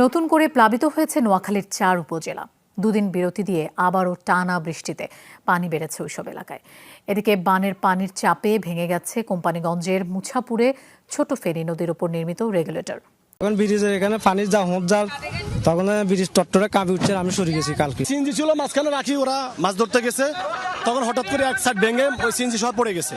নতুন করে প্লাবিত হয়েছে নোয়াখালীর চার উপজেলা। দুদিন বিরতি দিয়ে আবারও টানা বৃষ্টিতে পানি বেড়েছে ওইসব এলাকায়। এদিকে বানের পানির চাপে ভেঙে গেছে কোম্পানিগঞ্জের মুছাপুরে ছোট ফেনী নদীর উপর নির্মিত রেগুলেটর। তখন ব্রিজের এখানে পানির যা হোঁপ যার তখন ব্রিজ টট্টরে কাঁপি উঠছে আমি সরে গেছি কালকে। সিএনজি ছিল মাঝখানে রাখি ওরা মাছ ধরতে গেছে। তখন হঠাৎ করে এক সাইড ভেঙে ওই সিএনজি সব পড়ে গেছে।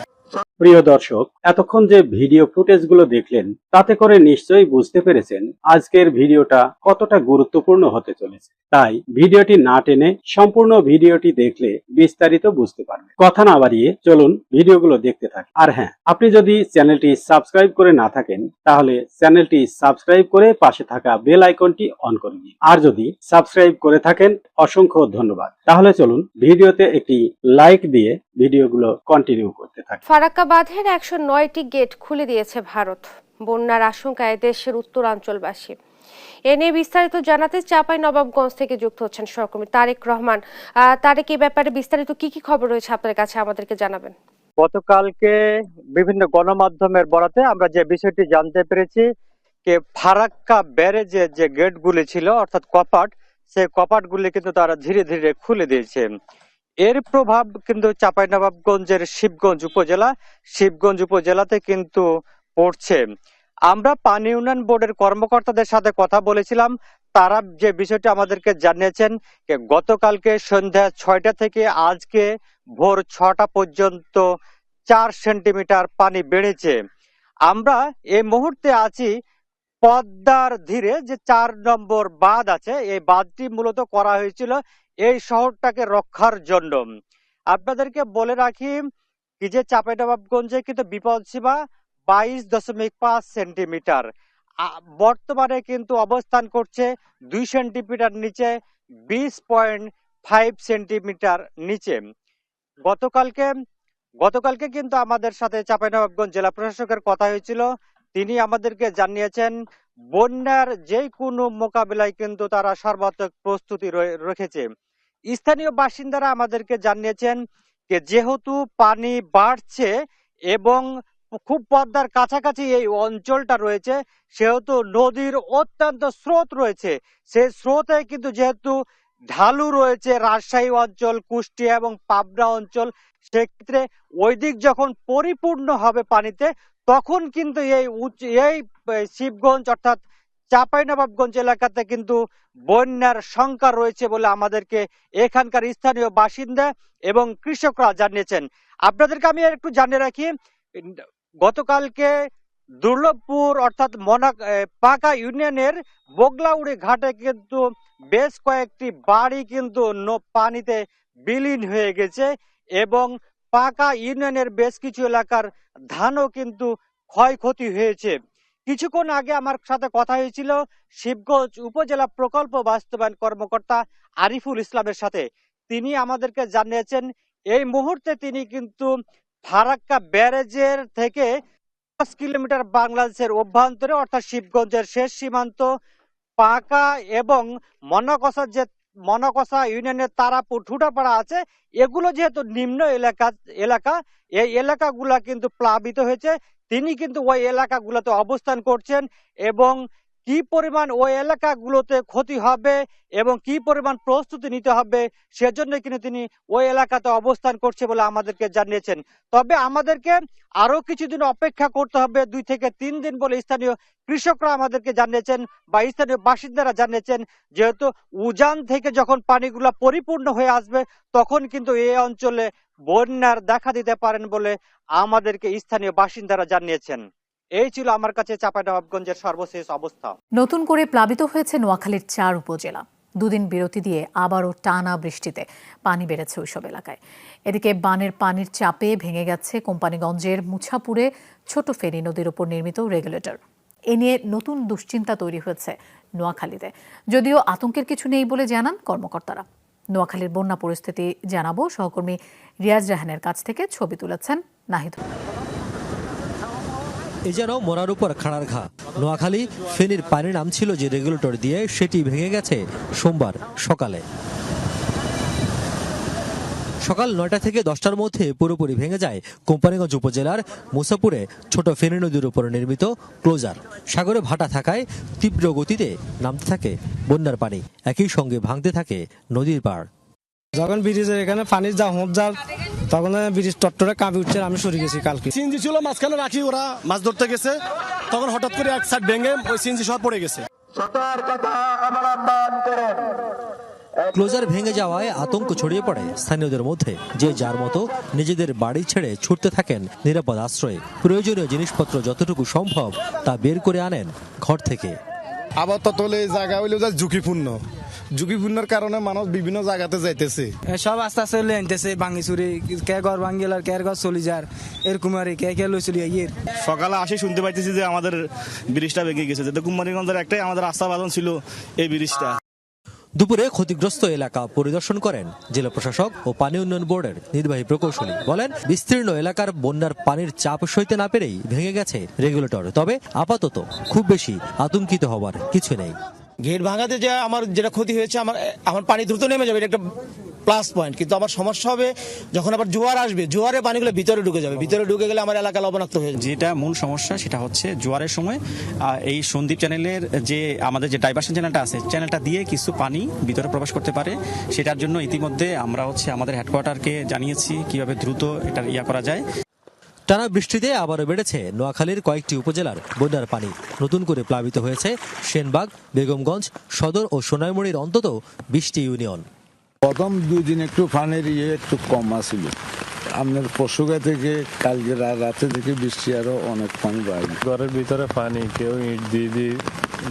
প্রিয় দর্শক, এতক্ষণ যে ভিডিও ফুটেজগুলো দেখলেন, তাতে করে নিশ্চয়ই বুঝতে পেরেছেন আজকের ভিডিওটা কতটা গুরুত্বপূর্ণ হতে চলেছে। তাই ভিডিওটি না টেনে সম্পূর্ণ ভিডিওটি দেখলে বিস্তারিত বুঝতে পারবেন। কথা না বাড়িয়ে চলুন ভিডিওগুলো দেখতে থাকি। আর হ্যাঁ আপনি যদি চ্যানেলটি সাবস্ক্রাইব করে না থাকেন, তাহলে চ্যানেলটি সাবস্ক্রাইব করে পাশে থাকা বেল আইকনটি অন করে দিন আর যদি সাবস্ক্রাইব করে থাকেন, অসংখ্য ধন্যবাদ। তাহলে চলুন ভিডিওতে একটি লাইক দিয়ে ভিডিওগুলো কন্টিনিউ করতে থাকি। ফারাক্কা বাঁধের একশো নয়টি গেট খুলে দিয়েছে ভারত। বন্যার আশঙ্কায় দেশের উত্তরাঞ্চলবাসী। এ নিয়ে বিস্তারিত জানাতে চাপাই নবাবগঞ্জ থেকে যুক্ত হচ্ছেন সহকর্মী তারেক রহমান। তারেক এই ব্যাপারে বিস্তারিত কি কি খবর রয়েছে আপনার কাছে আমাদেরকে জানাবেন। গতকালকে বিভিন্ন গণমাধ্যমের বরাতে আমরা যে বিষয়টি জানতে পেরেছি যে ফারাক্কা ব্যারেজে যে গেটগুলি ছিল, অর্থাৎ কপাট, সেই কপাটগুলি কিন্তু তারা ধীরে ধীরে খুলে দিয়েছে। এর প্রভাব কিন্তু চাঁপাইনবাবগঞ্জের শিবগঞ্জ উপজেলা, শিবগঞ্জ উপজেলাতে কিন্তু পড়ছে। আমরা পানি উন্নয়ন বোর্ডের কর্মকর্তাদের সাথে কথা বলেছিলাম। তারা যে বিষয়টি আমাদেরকে জানিয়েছেন গতকালকে সন্ধ্যা ছয়টা থেকে আজকে ভোর ছটা পর্যন্ত চার সেন্টিমিটার পানি বেড়েছে। আমরা এই মুহূর্তে আছি পদ্মার ধীরে যে চার নম্বর বাঁধ আছে, এই বাঁধটি মূলত করা হয়েছিল এই শহরটাকে রক্ষার জন্য। আপনাদেরকে বলে রাখি কি যে চাঁপাইনবাবগঞ্জে কিন্তু বিপদ সীমা বাইশ দশমিক পাঁচ সেন্টিমিটার। বর্তমানে কিন্তু অবস্থান করছে দুই সেন্টিমিটার নিচে, বিশ পয়েন্ট ফাইভ সেন্টিমিটার নিচে। গতকালকে গতকালকে কিন্তু আমাদের সাথে চাঁপাইনবাবগঞ্জ জেলা প্রশাসকের কথা হয়েছিল। তিনি আমাদেরকে জানিয়েছেন, বন্যার যে কোনো মোকাবিলায় কিন্তু তারা সর্বাত্মক প্রস্তুতি রেখেছে। স্থানীয় বাসিন্দারা আমাদেরকে জানিয়েছেন যে যেহেতু পানি বাড়ছে এবং খুব পদ্মার কাছাকাছি এই অঞ্চলটা রয়েছে, সেহেতু নদীর অত্যন্ত স্রোত রয়েছে। সেই স্রোতে কিন্তু যেহেতু ঢালু রয়েছে, রাজশাহী অঞ্চল, কুষ্টিয়া এবং পাবনা অঞ্চল, সেক্ষেত্রে ওই দিক যখন পরিপূর্ণ হবে পানিতে, তখন কিন্তু এই এই শিবগঞ্জ অর্থাৎ চাঁপাইনবাবগঞ্জ এলাকাতে কিন্তু বন্যার শঙ্কা রয়েছে বলে আমাদেরকে এখানকার স্থানীয় বাসিন্দা এবং কৃষকরা জানিয়েছেন। আপনাদেরকে আমি একটু জানিয়ে রাখি, গতকালকে দুর্লভপুর অর্থাৎ মনা পাকা ইউনিয়নের বগলাউড়ি ঘাটে কিন্তু বেশ কয়েকটি বাড়ি কিন্তু পানিতে বিলীন হয়ে গেছে এবং পাকা ইউনিয়নের বেশ কিছু এলাকার ধানও কিন্তু ক্ষয়ক্ষতি হয়েছে। কিছুক্ষণ আগে আমার সাথে কথা হয়েছিল শিবগঞ্জ উপজেলা প্রকল্প বাস্তবায়ন কর্মকর্তা আরিফুল ইসলামের সাথে। তিনি আমাদেরকে জানিয়েছেন, এই মুহূর্তে তিনি কিন্তু ফারাক্কা ব্যারেজের থেকে পাঁচ কিলোমিটার বাংলাদেশের অভ্যন্তরে, অর্থাৎ শিবগঞ্জের শেষ সীমান্ত, পাকা এবং মনকষা যে, মনকসা ইউনিয়নের তারাপুর ঠুটাপাড়া আছে। এগুলো যেহেতু নিম্ন এলাকা এলাকা, এই এলাকাগুলা কিন্তু প্লাবিত হয়েছে। তিনি কিন্তু ওই এলাকাগুলোতে অবস্থান করছেন এবং কি পরিমাণ ওই এলাকাগুলোতে ক্ষতি হবে এবং কি পরিমাণ প্রস্তুতি নিতে হবে সেজন্য কিন্তু তিনি ওই এলাকাতে অবস্থান করছে বলে আমাদেরকে জানিয়েছেন। তবে আমাদেরকে আরও কিছুদিন অপেক্ষা করতে হবে, দুই থেকে তিন দিন বলে স্থানীয় কৃষকরা আমাদেরকে জানিয়েছেন বা স্থানীয় বাসিন্দারা জানিয়েছেন, যেহেতু উজান থেকে যখন পানিগুলা পরিপূর্ণ হয়ে আসবে তখন কিন্তু এই অঞ্চলে বন্যার দেখা দিতে পারেন বলে আমাদেরকে স্থানীয় বাসিন্দারা জানিয়েছেন। এই ছিল আমার কাছে চাঁপাইনবাবগঞ্জের সর্বশেষ অবস্থা। নতুন করে প্লাবিত হয়েছে নোয়াখালীর চার উপজেলা। দুদিন বিরতি দিয়ে আবারও টানা বৃষ্টিতে পানি বেড়েছে ওইসব এলাকায়। এদিকে বানের পানির চাপে ভেঙে গেছে কোম্পানিগঞ্জের মুছাপুরে ছোট ফেনী নদীর উপর নির্মিত রেগুলেটর। এ নিয়ে নতুন দুশ্চিন্তা তৈরি হয়েছে নোয়াখালীতে। যদিও আতঙ্কের কিছু নেই বলে জানান কর্মকর্তারা। নোয়াখালীর বন্যা পরিস্থিতি জানাব। সহকর্মী রিয়াজ রাহানের কাছ থেকে ছবি তুলেছেন নাহিদ। এ যেন মরার উপর খাড়ার ঘা। নোয়াখালী ফেনীর পানি নামছিল যে রেগুলেটর দিয়ে সেটি ভেঙে গেছে সোমবার সকালে। সকাল নয়টা থেকে দশটার মধ্যে পুরোপুরি ভেঙে যায় কোম্পানিগঞ্জ উপজেলার মুসাপুরে ছোট ফেনী নদীর উপর নির্মিত ক্লোজার। সাগরে ভাটা থাকায় তীব্র গতিতে নামতে থাকে বন্যার পানি। একই সঙ্গে ভাঙতে থাকে নদীর পাড়। যখন ব্রিজের এখানে পানির যা হোঁচ যার তখন ব্রিজ টট্টরে কাঁপি উঠছে আমি সরে গেছি কালকে। সিএনজি ছিল মাঝখানে রাখি ওরা মাছ ধরতে গেছে। তখন হঠাৎ করে এক সাইড ভেঙে ওই সিএনজি সহ পড়ে গেছে। ক্লোজার ভেঙে যাওয়ায় আতঙ্ক ছড়িয়ে পড়ে স্থানীয়দের মধ্যে। যে যার মতো নিজেদের বাড়ি ছেড়ে ছুটতে থাকেন নিরাপদ আশ্রয়ে। প্রয়োজনীয় জিনিসপত্র যতটুকু সম্ভব তা বের করে আনেন ঘর থেকে। হলে এই জায়গা হইল যা ঝুঁকিপূর্ণ। ঝুঁকিপূর্ণের কারণে মানুষ বিভিন্ন জায়গাতে যাইতেছে। সব আস্তে আস্তে লে আনতেছে ভাঙি চুরি কে ঘর ভাঙ্গি আর কে ঘর চলি যার এরকম আর কে কে লই চলি ইয়ের। সকালে আসি শুনতে পাইতেছি যে আমাদের ব্রিজটা ভেঙে গেছে। যেটা কুমারীগঞ্জের একটাই আমাদের আস্থা বাঁধন ছিল এই ব্রিজটা। দুপুরে ক্ষতিগ্রস্ত এলাকা পরিদর্শন করেন জেলা প্রশাসক ও পানি উন্নয়ন বোর্ডের নির্বাহী প্রকৌশলী। বলেন, বিস্তীর্ণ এলাকার বন্যার পানির চাপ সইতে না পেরেই ভেঙে গেছে রেগুলেটর। তবে আপাতত খুব বেশি আতঙ্কিত হবার কিছু নেই। গেট ভাঙাতে যে আমার যেটা ক্ষতি হয়েছে, আমার আমার পানি দ্রুত নেমে যাবে, এটা একটা প্লাস পয়েন্ট কিন্তু আমার সমস্যা হবে যখন আবার জোয়ার আসবে, জোয়ারে পানিগুলো ভিতরে ঢুকে যাবে। ভিতরে ঢুকে গেলে আমার এলাকা লবণাক্ত হয়ে যেটা মূল সমস্যা, সেটা হচ্ছে জোয়ারের সময় এই সন্দীপ চ্যানেলের যে, আমাদের যে ডাইভার্সন চ্যানেলটা আছে চ্যানেলটা দিয়ে কিছু পানি ভিতরে প্রবেশ করতে পারে। সেটার জন্য ইতিমধ্যে আমরা হচ্ছে আমাদের হেডকোয়ার্টারকে জানিয়েছি কীভাবে দ্রুত এটা ইয়া করা যায়। টানা বৃষ্টিতে আবারও বেড়েছে নোয়াখালীর কয়েকটি উপজেলার বন্যার পানি। নতুন করে প্লাবিত হয়েছে সেনবাগ বেগমগঞ্জ সদর ও সোনাইমুড়ির অন্তত বিশটি ইউনিয়ন। প্রথম দুই দিন একটু পানির ইয়ে একটু কম আছিল। আপনার পশুগা থেকে কালকে রাতে থেকে বৃষ্টি আরও অনেক পানি বাড়বে ঘরের ভিতরে পানি কেউ ইট দিয়ে দিয়ে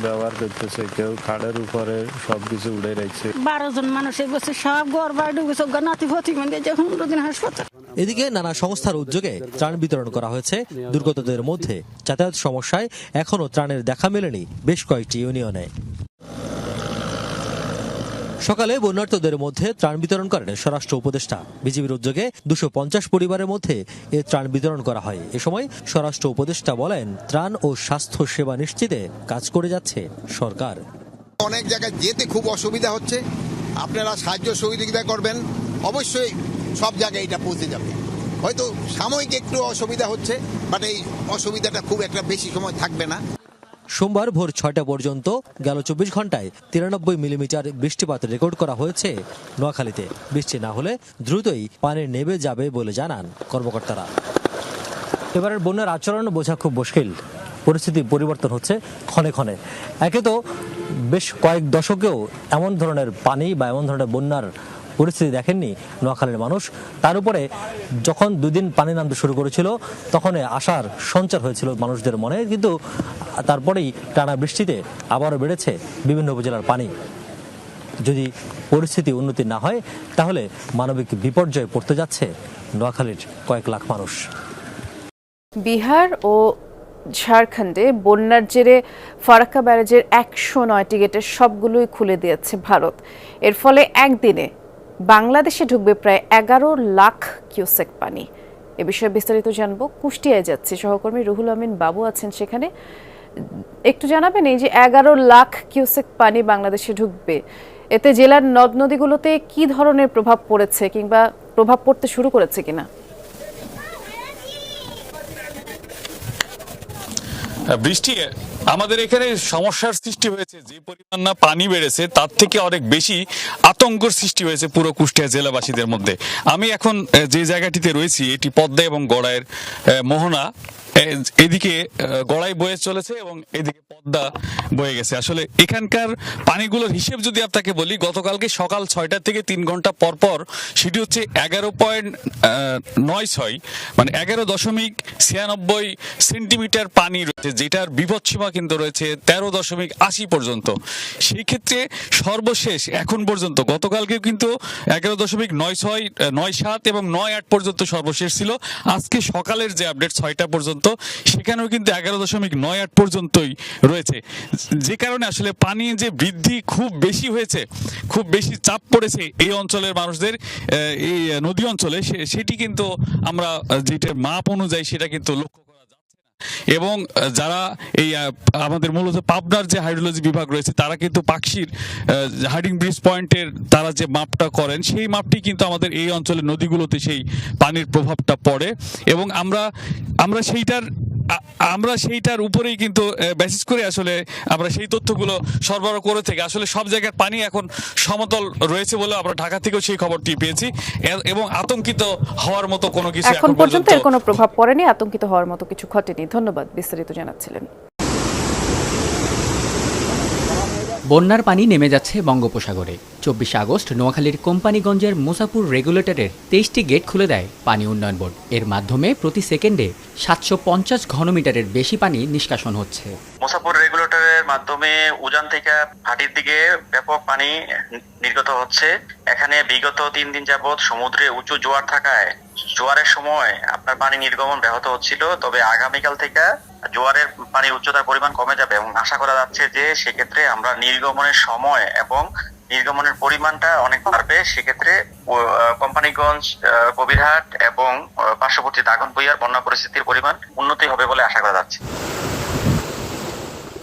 ব্যবহার করতেছে কেউ খাড়ের উপরে সবকিছু উড়ে রাখছে। বারো জন মানুষ বসে সব ঘর বাড়ি ঢুকেছে নাতি ভতি মন্দির যে পনেরো দিন হাসপাতাল। এদিকে নানা সংস্থার উদ্যোগে ত্রাণ বিতরণ করা হয়েছে। দুর্গতদের মধ্যে যাতায়াত সমস্যায় এখনও ত্রাণের দেখা মেলেনি বেশ কয়েকটি ইউনিয়নে। সকালে বন্যার্থদের মধ্যে ত্রাণ বিতরণ করেন স্বরাষ্ট্র উপদেষ্টা। বিজেপির উদ্যোগে দুশো পঞ্চাশ পরিবারের মধ্যে এ ত্রাণ বিতরণ করা হয়। এ সময় স্বরাষ্ট্র উপদেষ্টা বলেন, ত্রাণ ও স্বাস্থ্য সেবা নিশ্চিতে কাজ করে যাচ্ছে সরকার। অনেক জায়গায় যেতে খুব অসুবিধা হচ্ছে। আপনারা সাহায্য সহযোগিতা করবেন। অবশ্যই সব জায়গায় এটা পৌঁছে যাবে। হয়তো সাময়িক একটু অসুবিধা হচ্ছে বাট এই অসুবিধাটা খুব একটা বেশি সময় থাকবে না। সোমবার ভোর ছয়টা পর্যন্ত গেল চব্বিশ ঘন্টায় তিরানব্বই মিলিমিটার বৃষ্টিপাত রেকর্ড করা হয়েছে নোয়াখালীতে। বৃষ্টি না হলে দ্রুতই পানি নেমে যাবে বলে জানান কর্মকর্তারা। এবারের বন্যার আচরণ বোঝা খুব মুশকিল। পরিস্থিতি পরিবর্তন হচ্ছে ক্ষণে ক্ষণে। একে তো বেশ কয়েক দশকেও এমন ধরনের পানি বা এমন ধরনের বন্যার পরিস্থিতি দেখেননি নোয়াখালীর মানুষ। তার উপরে যখন দুদিন পানি নামতে শুরু করেছিল, তখন আশার সঞ্চার হয়েছিল মানুষদের মনে, কিন্তু তারপরেই টানা বৃষ্টিতে আবারও বেড়েছে বিভিন্ন উপজেলার পানি। যদি পরিস্থিতি উন্নতি না হয়, তাহলে মানবিক বিপর্যয়ে পড়তে যাচ্ছে নোয়াখালীর কয়েক লাখ মানুষ। বিহার ও ঝাড়খণ্ডে বন্যার জেরে ফারাক্কা ব্যারেজের একশো নয়টি গেটের সবগুলোই খুলে দিয়েছে ভারত। এর ফলে একদিনে বাংলাদেশে ঢুকবে প্রায় এগারো লাখ কিউসেক পানি। এ বিষয়ে বিস্তারিত জানব। কুষ্টিয়ায় যাচ্ছে সহকর্মী রুহুল আমিন বাবু আছেন সেখানে। একটু জানাবেন, এই যে এগারো লাখ কিউসেক পানি বাংলাদেশে ঢুকবে, এতে জেলার নদ নদীগুলোতে কি ধরনের প্রভাব পড়েছে কিংবা প্রভাব পড়তে শুরু করেছে কিনা? বৃষ্টি আমাদের এখানে সমস্যার সৃষ্টি হয়েছে, যে পরিমাণ না পানি বেড়েছে, তার থেকে অনেক বেশি আতঙ্কর সৃষ্টি হয়েছে পুরো কুষ্টিয়া জেলাবাসীদের মধ্যে। আমি এখন যে জায়গাটিতে রয়েছি, এটি পদ্মা এবং গড়ায়ের মোহনা। এদিকে গড়াই বয়ে চলেছে এবং এদিকে পদ্মা বয়ে গেছে। আসলে এখানকার পানিগুলোর হিসেব যদি আপনাকে বলি, গতকালকে সকাল ছয়টা থেকে তিন ঘণ্টা পর পর সেটি হচ্ছে এগারো পয়েন্ট নয় ছয় মানে এগারো দশমিক ছিয়ানব্বই সেন্টিমিটার পানি রয়েছে, যেটার বিপদসীমা কিন্তু রয়েছে তেরো দশমিক আশি পর্যন্ত। সেই ক্ষেত্রে সর্বশেষ এখন পর্যন্ত গতকালকে কিন্তু এগারো দশমিক নয় ছয় নয় সাত এবং নয় আট পর্যন্ত সর্বশেষ ছিল। আজকে সকালের যে আপডেট, ছয়টা পর্যন্ত সেখানেও কিন্তু এগারো দশমিক নয় আট পর্যন্তই রয়েছে। যে কারণে আসলে পানি যে বৃদ্ধি খুব বেশি হয়েছে, খুব বেশি চাপ পড়েছে এই অঞ্চলের মানুষদের এই নদী অঞ্চলে সেটি কিন্তু আমরা যেটা মাপ অনুযায়ী সেটা কিন্তু লক্ষ্য এবং যারা এই আমাদের মূলত পাবনার যে হাইড্রোলজি বিভাগ রয়েছে, তারা কিন্তু পাকশির হাইডিং ব্রিজ পয়েন্টের তারা যে মাপটা করেন, সেই মাপটি কিন্তু আমাদের এই অঞ্চলের নদীগুলোতে সেই পানির প্রভাবটা পড়ে। এবং আমরা আমরা সেইটার আমরা সেইটার উপরেই কিন্তু বেসিস করে আসলে আমরা সেই তথ্যগুলো সরবরাহ করে থেকে। আসলে সব জায়গার পানি এখন সমতল রয়েছে বলে আমরা ঢাকা থেকেও সেই খবরটি পেয়েছি। এবং আতঙ্কিত হওয়ার মতো কোনো কিছু এখন পর্যন্ত এর কোনো প্রভাব পড়েনি আতঙ্কিত হওয়ার মতো কিছু ঘটেনি। ধন্যবাদ বিস্তারিত জানাচ্ছিলেন। বন্যার পানি নেমে যাচ্ছে বঙ্গোপসাগরে। চব্বিশে আগস্ট নোয়াখালীর কোম্পানিগঞ্জের মুসাপুর রেগুলেটরের তেইশটি গেট খুলে দেয় পানি উন্নয়ন বোর্ড। এর মাধ্যমে প্রতি সেকেন্ডে সাতশো পঞ্চাশ ঘনমিটারের বেশি পানি নিষ্কাশন হচ্ছে। মুসাপুর রেগুলেটরের মাধ্যমে উজান থেকে ভাটির দিকে ব্যাপক পানি নির্গত হচ্ছে। এখানে বিগত তিন দিন যাবৎ সমুদ্রে উঁচু জোয়ার থাকায় জোয়ারের সময় আপনার পানি নির্গমন ব্যাহত হচ্ছিল, তবে আগামীকাল থেকে জোয়ারের পানির উচ্চতার পরিমাণ কমে যাবে এবং আশা করা যাচ্ছে যে সেক্ষেত্রে আমরা নির্গমনের সময় এবং নির্গমনের পরিমাণটা অনেক বাড়বে, সেক্ষেত্রে কোম্পানিগঞ্জ কবিরহাট এবং পার্শ্ববর্তী দাগনভূঞার বন্যা পরিস্থিতির পরিমাণ উন্নতি হবে বলে আশা করা যাচ্ছে।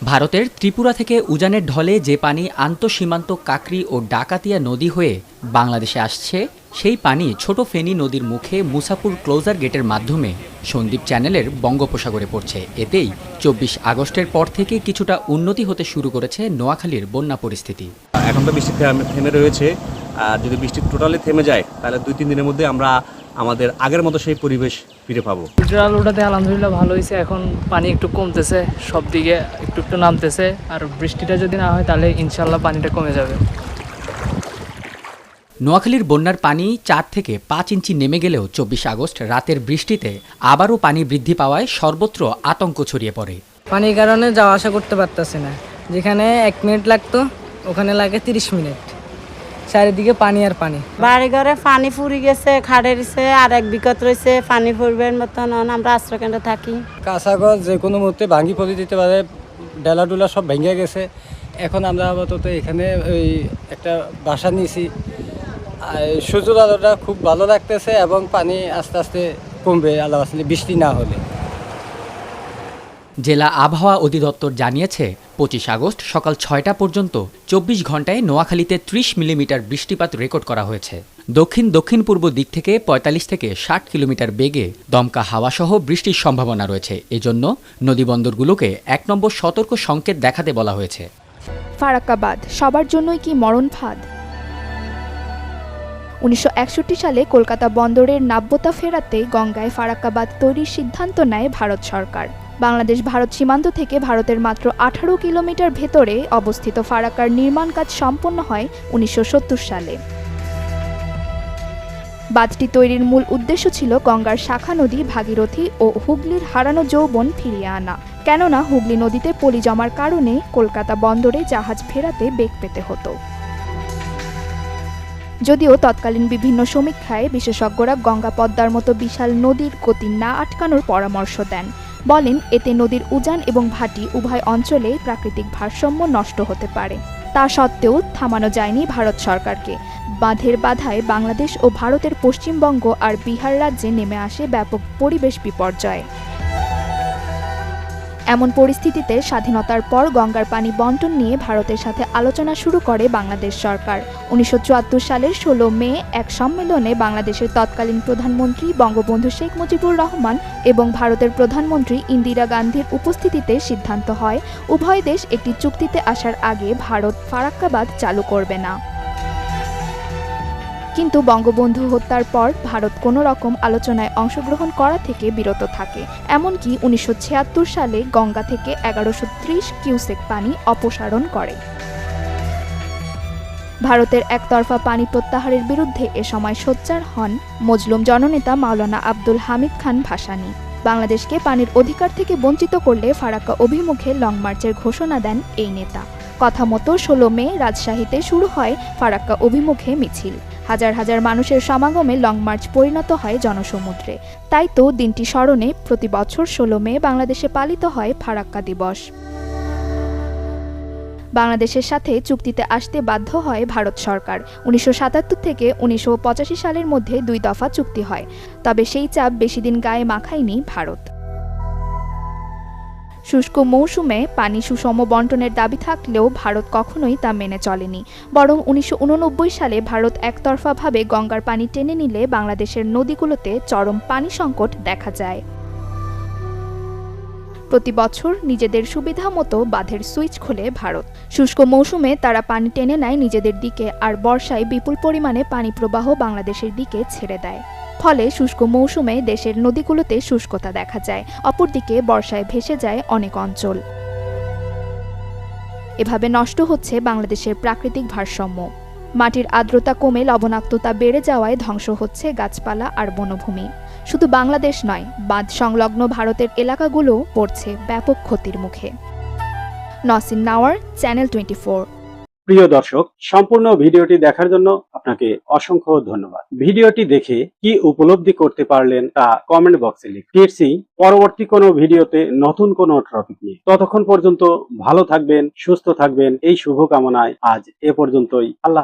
ভারতের ত্রিপুরা থেকে উজানের ঢলে যে পানি আন্তঃসীমান্ত কাকরি ও ডাকাতিয়া নদী হয়ে বাংলাদেশে আসছে, সেই পানি ছোট ফেনী নদীর মুখে মুসাপুর ক্লোজার গেটের মাধ্যমে সন্দ্বীপ চ্যানেলের বঙ্গোপসাগরে পড়ছে। এতেই চব্বিশ আগস্টের পর থেকে কিছুটা উন্নতি হতে শুরু করেছে নোয়াখালীর বন্যা পরিস্থিতি। এখন তো বৃষ্টি থেমে- রয়েছে। আর যদি বৃষ্টি টোটালি থেমে যায় তাহলে দুই তিন দিনের মধ্যে আমরা আমাদের আগের মতো সেই পরিবেশ ফিরে পাবো। জাল ওটাতে আলহামদুলিল্লাহ ভালো হয়েছে। এখন পানি একটু কমতেছে সব দিকে একটু একটু নামতেছে। আর বৃষ্টিটা যদি না হয় তাহলে ইনশাল্লাহ পানিটা কমে যাবে। নোয়াখালীর বন্যার পানি চার থেকে পাঁচ ইঞ্চি নেমে গেলেও চব্বিশ আগস্ট রাতের বৃষ্টিতে আবারও পানি বৃদ্ধি পাওয়ায় সর্বত্র আতঙ্ক ছড়িয়ে পড়ে। পানির কারণে যাওয়া আসা করতে পারতেছে না। যেখানে এক মিনিট লাগতো ওখানে লাগে তিরিশ মিনিট। চারিদিকে পানি আর পানি। বাড়ি ঘরে পানি ফুরি গেছে খাড়ে দিছে আর এক বিকট রয়েছে পানি ফুরবের মতন আমরা আশ্রয়কেন্দ্রে থাকি। কাঁচাগজ যে কোনো মুহূর্তে ভাঙি পড়ে দিতে পারে ডেলা ডুলা সব ভেঙে গেছে। এখন আমরা আপাতত এখানে ওই একটা বাসা নিয়েছি। আর এই সূর্যের আলোটা খুব ভালো লাগতেছে এবং পানি আস্তে আস্তে কমবে আল্লাহ আসলে বৃষ্টি না হলে। জেলা আবহাওয়া অধিদপ্তর জানিয়েছে, পঁচিশ আগস্ট সকাল ছয়টা পর্যন্ত চব্বিশ ঘন্টায় নোয়াখালীতে ত্রিশ মিলিমিটার বৃষ্টিপাত রেকর্ড করা হয়েছে। দক্ষিণ দক্ষিণ পূর্ব দিক থেকে পঁয়তাল্লিশ থেকে ষাট কিলোমিটার বেগে দমকা হাওয়াসহ বৃষ্টির সম্ভাবনা রয়েছে। এজন্য নদীবন্দরগুলোকে এক নম্বর সতর্ক সংকেত দেখাতে বলা হয়েছে। ফারাক্কাবাদ, সবার জন্যই কি মরণ ফাঁদ? উনিশশো একষট্টি সালে কলকাতা বন্দরের নাব্যতা ফেরাতে গঙ্গায় ফারাক্কাবাদ তৈরির সিদ্ধান্ত নেয় ভারত সরকার। বাংলাদেশ ভারত সীমান্ত থেকে ভারতের মাত্র আঠারো কিলোমিটার ভেতরে অবস্থিত ফারাক্কার নির্মাণ কাজ সম্পন্ন হয় উনিশশো সত্তর সালে। বাঁধটি তৈরির মূল উদ্দেশ্য ছিল গঙ্গার শাখা নদী, ভাগীরথী ও হুগলির হারানো যৌবন ফিরিয়ে আনা। কেননা হুগলি নদীতে পলি জমার কারণে কলকাতা বন্দরে জাহাজ ফেরাতে বেগ পেতে হতো। যদিও তৎকালীন বিভিন্ন সমীক্ষায় বিশেষজ্ঞরা গঙ্গা পদ্মার মতো বিশাল নদীর গতি না আটকানোর পরামর্শ দেন। বলেন, এতে নদীর উজান এবং ভাটি উভয় অঞ্চলে প্রাকৃতিক ভারসাম্য নষ্ট হতে পারে। তা সত্ত্বেও থামানো যায়নি ভারত সরকারকে। বাঁধের বাধায় বাংলাদেশ ও ভারতের পশ্চিমবঙ্গ আর বিহার রাজ্যে নেমে আসে ব্যাপক পরিবেশ বিপর্যয়। এমন পরিস্থিতিতে স্বাধীনতার পর গঙ্গার পানি বন্টন নিয়ে ভারতের সাথে আলোচনা শুরু করে বাংলাদেশ সরকার। উনিশশো চুয়াত্তর সালের ষোলো মে এক সম্মেলনে বাংলাদেশের তৎকালীন প্রধানমন্ত্রী বঙ্গবন্ধু শেখ মুজিবুর রহমান এবং ভারতের প্রধানমন্ত্রী ইন্দিরা গান্ধীর উপস্থিতিতে সিদ্ধান্ত হয়, উভয় দেশ একটি চুক্তিতে আসার আগে ভারত ফারাক্কাবাদ চালু করবে না। কিন্তু বঙ্গবন্ধু হত্যার পর ভারত কোনো রকম আলোচনায় অংশগ্রহণ করা থেকে বিরত থাকে। এমনকি উনিশশো ছিয়াত্তর সালে গঙ্গা থেকে এগারোশো ত্রিশ কিউসেক পানি অপসারণ করে। ভারতের একতরফা পানি প্রত্যাহারের বিরুদ্ধে এ সময় সোচ্চার হন মজলুম জননেতা মাওলানা আব্দুল হামিদ খান ভাসানী। বাংলাদেশকে পানির অধিকার থেকে বঞ্চিত করলে ফারাক্কা অভিমুখে লং মার্চের ঘোষণা দেন এই নেতা। কথা মতো ষোলো মে রাজশাহীতে শুরু হয় ফারাক্কা অভিমুখে মিছিল। হাজার হাজার মানুষের সমাগমে লং মার্চ পরিণত হয় জনসমুদ্রে। তাই তো দিনটি স্মরণে প্রতি বছর ষোলো মে বাংলাদেশে পালিত হয় ফারাক্কা দিবস। বাংলাদেশের সাথে চুক্তিতে আসতে বাধ্য হয় ভারত সরকার। উনিশশো সাতাত্তর থেকে উনিশশো পঁচাশি সালের মধ্যে দুই দফা চুক্তি হয়। তবে সেই চাপ বেশি দিন গায়ে মাখায়নি ভারত। শুষ্ক মৌসুমে পানি সুষম বন্টনের দাবি থাকলেও ভারত কখনোই তা মেনে চলেনি। বরং উনিশশো উননব্বই সালে ভারত একতরফাভাবে গঙ্গার পানি টেনে নিলে বাংলাদেশের নদীগুলোতে চরম পানি সংকট দেখা যায়। প্রতি বছর নিজেদের সুবিধা মতো বাঁধের সুইচ খোলে ভারত। শুষ্ক মৌসুমে তারা পানি টেনে নেয় নিজেদের দিকে আর বর্ষায় বিপুল পরিমাণে পানি প্রবাহ বাংলাদেশের দিকে ছেড়ে দেয়। ফলে শুষ্ক মৌসুমে দেশের নদীগুলোতে শুষ্কতা দেখা যায়। অপরদিকে বর্ষায় ভেসে যায় অনেক অঞ্চল। এভাবে নষ্ট হচ্ছে বাংলাদেশের প্রাকৃতিক ভারসাম্য। মাটির আর্দ্রতা কমে লবণাক্ততা বেড়ে যাওয়ায় ধ্বংস হচ্ছে গাছপালা আর বনভূমি। শুধু বাংলাদেশ নয়, বাঁধ সংলগ্ন ভারতের এলাকাগুলো পড়ছে ব্যাপক ক্ষতির মুখে। নসিন নাওয়ার, চ্যানেল টোয়েন্টি প্রিয় দর্শক, সম্পূর্ণ ভিডিওটি দেখার জন্য আপনাকে অসংখ্য ধন্যবাদ। ভিডিওটি দেখে কি উপলব্ধি করতে পারলেন তা কমেন্ট বক্সে লিখ ফিরছি পরবর্তী কোনো ভিডিওতে নতুন কোনো টপিক নিয়ে। ততক্ষণ পর্যন্ত ভালো থাকবেন, সুস্থ থাকবেন। এই শুভকামনায় আজ এ পর্যন্তই। আল্লাহ